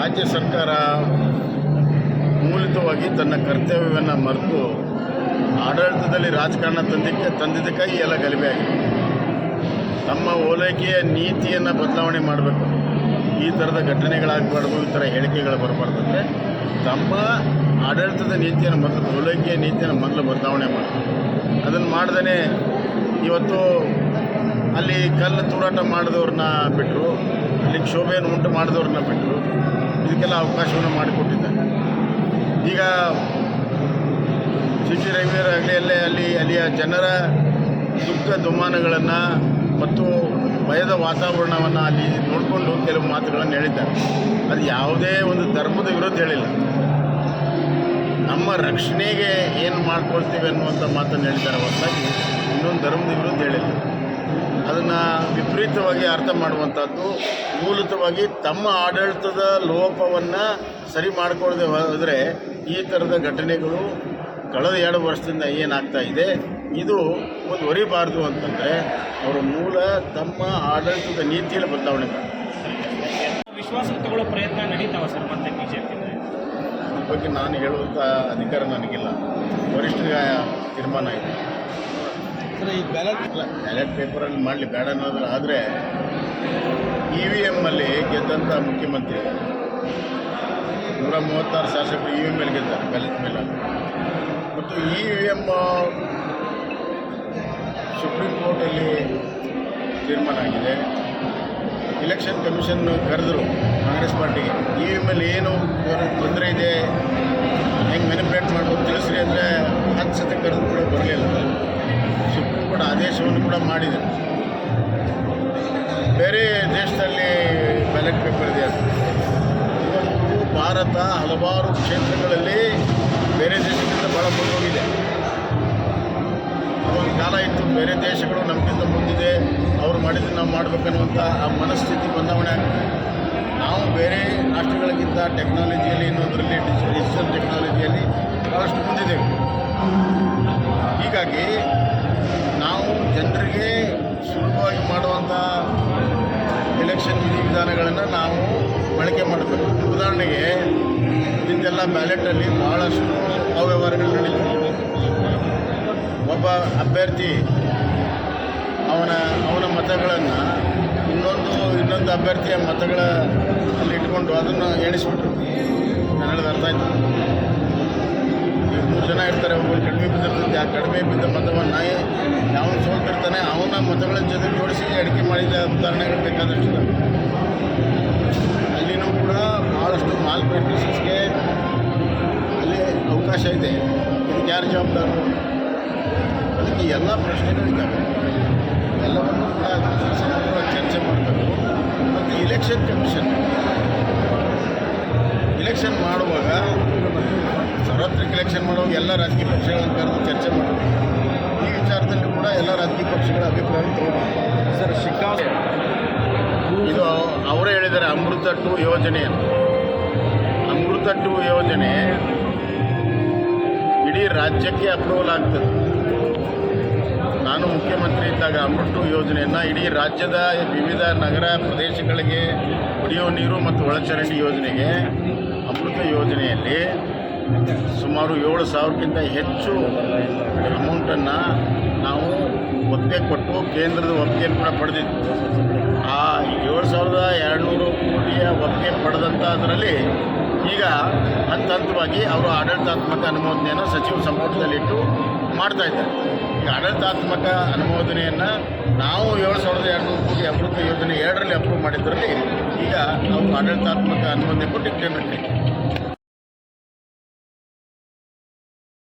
ರಾಜ್ಯ ಸರ್ಕಾರ ಮೂಲತವಾಗಿ ತನ್ನ ಕರ್ತವ್ಯವನ್ನು ಮರೆತು ಆಡಳಿತದಲ್ಲಿ ರಾಜಕಾರಣ ತಂದಿಕ್ಕೆ ತಂದಿದ್ದಕ್ಕಾಗಿ ಎಲ್ಲ ಗಲಭೆ ಆಗಿದೆ. ತಮ್ಮ ಓಲೈಕೆಯ ನೀತಿಯನ್ನು ಬದಲಾವಣೆ ಮಾಡಬೇಕು. ಈ ಥರದ ಘಟನೆಗಳಾಗಬಾರ್ದು, ಈ ಥರ ಹೇಳಿಕೆಗಳು ಬರಬಾರ್ದು ಅಂದರೆ ತಮ್ಮ ಆಡಳಿತದ ನೀತಿಯನ್ನು ಮೊದಲು, ಓಲೈಕೆಯ ನೀತಿಯನ್ನು ಮೊದಲು ಬದಲಾವಣೆ ಮಾಡಬೇಕು. ಅದನ್ನು ಮಾಡ್ದೇ ಇವತ್ತು ಅಲ್ಲಿ ಕಲ್ಲು ತೂರಾಟ ಮಾಡಿದವ್ರನ್ನ ಬಿಟ್ಟರು ಅಲ್ಲಿ ಕ್ಷೋಭೆಯನ್ನು ಉಂಟು ಮಾಡಿದವ್ರನ್ನ ಬಿಟ್ಟರು ಇದಕ್ಕೆಲ್ಲ ಅವಕಾಶವನ್ನು ಮಾಡಿಕೊಟ್ಟಿದ್ದಾರೆ. ಈಗ ಸಿ ಟಿ ರವಿಯವರಾಗಲಿ ಅಲ್ಲೇ ಅಲ್ಲಿ ಅಲ್ಲಿಯ ಜನರ ದುಃಖ ದುಮಾನಗಳನ್ನು ಮತ್ತು ಭಯದ ವಾತಾವರಣವನ್ನು ಅಲ್ಲಿ ನೋಡಿಕೊಂಡು ಕೆಲವು ಮಾತುಗಳನ್ನು ಹೇಳಿದ್ದಾರೆ. ಅದು ಯಾವುದೇ ಒಂದು ಧರ್ಮದ ವಿರುದ್ಧ ಹೇಳಿಲ್ಲ. ನಮ್ಮ ರಕ್ಷಣೆಗೆ ಏನು ಮಾಡ್ಕೊಳ್ತೀವಿ ಅನ್ನುವಂಥ ಮಾತನ್ನು ಹೇಳಿದ್ದಾರೆ ಹೊರತಾಗಿ ಇನ್ನೊಂದು ಧರ್ಮದ ವಿರುದ್ಧ ಹೇಳಿಲ್ಲ. ಅದನ್ನು ವಿಪರೀತವಾಗಿ ಅರ್ಥ ಮಾಡುವಂಥದ್ದು ಮೂಲತವಾಗಿ ತಮ್ಮ ಆಡಳಿತದ ಲೋಪವನ್ನು ಸರಿ ಮಾಡಿಕೊಳ್ಳದೆ ಹೋದರೆ ಈ ಥರದ ಘಟನೆಗಳು ಕಳೆದ ಎರಡು ವರ್ಷದಿಂದ ಏನಾಗ್ತಾ ಇದೆ. ಇದು ಒಂದು ಹೊರಿಬಾರ್ದು ಅಂತಂದರೆ ಅವರ ಮೂಲ ತಮ್ಮ ಆಡಳಿತದ ನೀತಿಯಲ್ಲಿ ಬದಲಾವಣೆ ಮಾಡಿ ವಿಶ್ವಾಸಕ್ಕೆ ತಗೊಳ್ಳೋ ಪ್ರಯತ್ನ ನಡೀತಾವ ಸರ್ ಮತ್ತೆ ಬಿಜೆಪಿ ಅದ್ರ ಬಗ್ಗೆ ನಾನು ಹೇಳುವಂಥ ಅಧಿಕಾರ ನನಗಿಲ್ಲ. ವರಿಷ್ಠರ ತೀರ್ಮಾನ ಇದೆ. ಸರ್, ಈ ಬ್ಯಾಲೆಟ್ ಬ್ಯಾಲೆಟ್ ಪೇಪರಲ್ಲಿ ಮಾಡಲಿ ಬೇಡ ಅನ್ನೋದ್ರ ಆದರೆ ಇ ವಿ ಎಮ್ಮಲ್ಲಿ ಗೆದ್ದಂಥ ಮುಖ್ಯಮಂತ್ರಿ ನೂರ ಮೂವತ್ತಾರು ಶಾಸಕರು ಇ ವಿ ಎಮ್ಮಲ್ಲಿ ಗೆದ್ದಾರೆ ಬ್ಯಾಲೆಟ್ ಮೇಲೆ. ಮತ್ತು ಇ ವಿ ಎಂ ಸುಪ್ರೀಂ ಕೋರ್ಟಲ್ಲಿ ತೀರ್ಮಾನ ಆಗಿದೆ. ಇಲೆಕ್ಷನ್ ಕಮಿಷನ್ ಕರೆದರು ಕಾಂಗ್ರೆಸ್ ಪಾರ್ಟಿಗೆ. ಇ ವಿ ಎಮ್ಮಲ್ಲಿ ಏನು ತೊಂದರೆ ಇದೆ? ಹೆಂಗೆ ಮ್ಯಾನಿಪುಲೇಟ್ ಮಾಡ್ಬೋದು ತಿಳಿಸ್ರಿ ಅಂದರೆ ಹತ್ತು ಸತಿ ಕರೆದು ಕೂಡ ಬರಲಿಲ್ಲ. ಸುಪ್ರೀಂ ಕೋರ್ಟ್ ಆದೇಶವನ್ನು ಕೂಡ ಮಾಡಿದೆ. ಬೇರೆ ದೇಶದಲ್ಲಿ ಬ್ಯಾಲೆಟ್ ಪೇಪರ್ ಇದೆ ಇವತ್ತು ಭಾರತ ಹಲವಾರು ಕ್ಷೇತ್ರಗಳಲ್ಲಿ ಬೇರೆ ದೇಶಗಳಿಂದ ಭಾಳ ಮುಂದೋಗಿದೆ. ಅದೊಂದು ಕಾಲ ಇತ್ತು ಬೇರೆ ದೇಶಗಳು ನಮಗಿಂತ ಮುಂದಿದೆ, ಅವ್ರು ಮಾಡಿದ್ದು ನಾವು ಮಾಡಬೇಕನ್ನುವಂಥ ಆ ಮನಸ್ಥಿತಿ ಆಗ್ತದೆ ನಾವು ಬೇರೆ ರಾಷ್ಟ್ರಗಳಿಗಿಂತ ಟೆಕ್ನಾಲಜಿಯಲ್ಲಿ ಇನ್ನೊಂದರಲ್ಲಿ ಡಿಜಿಟಲ್ ಟೆಕ್ನಾಲಜಿಯಲ್ಲಿ ಭಾಳಷ್ಟು ಮುಂದಿದ್ದೇವೆ ಹೀಗಾಗಿ ನಾವು ಜನರಿಗೆ ಸುಲಭವಾಗಿ ಮಾಡುವಂಥ ಎಲೆಕ್ಷನ್ ವಿಧಿವಿಧಾನಗಳನ್ನು ನಾವು ಬಳಕೆ ಮಾಡಬೇಕು. ಉದಾಹರಣೆಗೆ ಇದೆಲ್ಲ ಬ್ಯಾಲೆಟಲ್ಲಿ ಭಾಳಷ್ಟು ಅವ್ಯವಹಾರಗಳು ನಡೀತವೆ ಒಬ್ಬ ಅಭ್ಯರ್ಥಿ ಅವನ ಅವನ ಮತಗಳನ್ನು ಇನ್ನೊಂದು ಇನ್ನೊಂದು ಅಭ್ಯರ್ಥಿಯ ಮತಗಳ ಅಲ್ಲಿ ಇಟ್ಕೊಂಡು ಅದನ್ನು ಎಣಿಸ್ಬಿಟ್ರು. ನಾನು ಹೇಳೋದು ಅರ್ಥ ಆಯ್ತು. ಮೂರು ಜನ ಇರ್ತಾರೆ ಒಬ್ಬರು ಕಡಿಮೆ ಬಿದ್ದಿರ್ತದೆ ಆ ಕಡಿಮೆ ಬಿದ್ದ ಮತವನ್ನು ಯಾವನು ಸೋಲ್ತಿರ್ತಾನೆ ಅವನ ಮತಗಳ ಜೊತೆ ಜೋಡಿಸಿ ಅಡಿಕೆ ಮಾಡಿದ ಉದಾಹರಣೆಗಳು ಬೇಕಾದಷ್ಟು ಅಲ್ಲಿನೂ ಕೂಡ ಭಾಳಷ್ಟು ಮಾಲ್ ಪ್ರಾಕ್ಟೀಸಸ್ಗೆ ಅಲ್ಲಿ ಅವಕಾಶ ಇದೆ. ಇದಕ್ಕೆ ಯಾರು ಜವಾಬ್ದಾರರು ಅದಕ್ಕೆ ಎಲ್ಲ ಪ್ರಶ್ನೆಗಳಿದ್ದಾವೆ. ಎಲ್ಲವನ್ನು ಕೂಡ ಚರ್ಚೆ ಮಾಡಬೇಕು. ಮತ್ತು ಇಲೆಕ್ಷನ್ ಕಮಿಷನ್ ಇಲೆಕ್ಷನ್ ಮಾಡುವಾಗ ಸಾರ್ವತ್ರಿಕ ಕಲೆಕ್ಷನ್ ಮಾಡುವಾಗ ಎಲ್ಲ ರಾಜಕೀಯ ಪಕ್ಷಗಳನ್ನು ಕರೆದು ಚರ್ಚೆ ಮಾಡಬೇಕು. ಈ ವಿಚಾರದಲ್ಲಿ ಕೂಡ ಎಲ್ಲ ರಾಜಕೀಯ ಪಕ್ಷಗಳ ಅಭಿಪ್ರಾಯ ತಗೋಬೇಕು ಸರ್ ಶಿಕ್ಕಾ ಇದು ಅವರೇ ಹೇಳಿದ್ದಾರೆ ಅಮೃತ ಟು ಯೋಜನೆ. ಅಮೃತ ಟು ಯೋಜನೆ ಇಡೀ ರಾಜ್ಯಕ್ಕೆ ಅಪ್ರೂವಲ್ ಆಗ್ತದೆ. ನಾನು ಮುಖ್ಯಮಂತ್ರಿ ಇದ್ದಾಗ ಅಮೃತ ಟು ಯೋಜನೆಯನ್ನು ಇಡೀ ರಾಜ್ಯದ ವಿವಿಧ ನಗರ ಪ್ರದೇಶಗಳಿಗೆ ಕುಡಿಯುವ ನೀರು ಮತ್ತು ಒಳಚರಂಡಿ ಯೋಜನೆಗೆ ಅಮೃತ ಯೋಜನೆಯಲ್ಲಿ ಸುಮಾರು ಏಳು ಸಾವಿರಕ್ಕಿಂತ ಹೆಚ್ಚು ಅಮೌಂಟನ್ನು ನಾವು ಒಪ್ಪಿಗೆ ಕೊಟ್ಟು ಕೇಂದ್ರದ ಒಪ್ಪಿಗೆಯನ್ನು ಕೂಡ ಪಡೆದಿದ್ವಿ. ಆ ಏಳು ಸಾವಿರದ ಎರಡುನೂರು ಕೋಟಿಯ ಒಪ್ಪಿಗೆ ಪಡೆದಂಥ ಅದರಲ್ಲಿ ಈಗ ಹಂತ ಹಂತವಾಗಿ ಅವರು ಆಡಳಿತಾತ್ಮಕ ಅನುಮೋದನೆಯನ್ನು ಸಚಿವ ಸಂಪುಟದಲ್ಲಿಟ್ಟು ಮಾಡ್ತಾ ಇದ್ದಾರೆ. ಈಗ ಆಡಳಿತಾತ್ಮಕ ಅನುಮೋದನೆಯನ್ನು ನಾವು ಏಳು ಸಾವಿರದ ಎರಡುನೂರು ಕೋಟಿ ಅಭಿವೃದ್ಧಿ ಯೋಜನೆ ಎರಡರಲ್ಲಿ ಅಪ್ರೂವ್ ಮಾಡಿದ್ದರಲ್ಲಿ ಈಗ ನಾವು ಆಡಳಿತಾತ್ಮಕ ಅನುಮೋದನೆ ಕೊಟ್ಟು ಕೇಂದ್ರಕ್ಕೆ